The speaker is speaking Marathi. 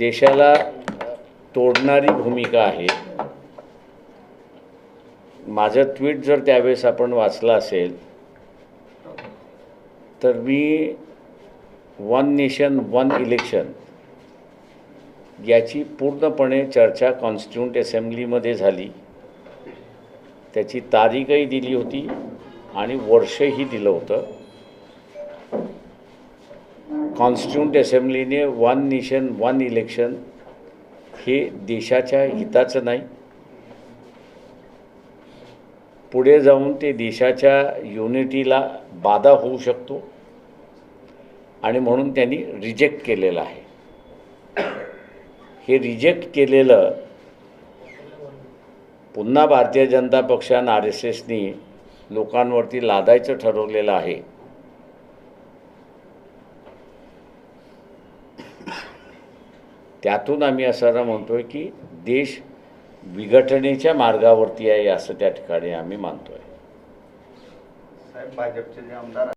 देशाला तोडणारी भूमिका आहे. माझं ट्विट जर त्यावेळेस आपण वाचलं असेल तर मी वन नेशन वन इलेक्शन याची पूर्णपणे चर्चा कॉन्स्टिट्यूंट असेंब्लीमध्ये झाली. त्याची तारीखही दिली होती आणि वर्षही दिलं होतं. कॉन्स्टिट्यूंट असेंब्लीने वन नेशन वन इलेक्शन हे देशाच्या हिताचं नाही. पुढे जाऊन ते देशाच्या युनिटीला बाधा होऊ शकतो आणि म्हणून त्यांनी रिजेक्ट केलेलं आहे. हे रिजेक्ट केलेलं पुन्हा भारतीय जनता पक्षानं आर एस एसनी लोकांवरती लादायचं ठरवलेलं आहे. त्यातून आम्ही असं म्हणतोय की देश विघटनेच्या मार्गावरती आहे असं त्या ठिकाणी आम्ही मानतोय. साहेब भाजपचे जे आमदार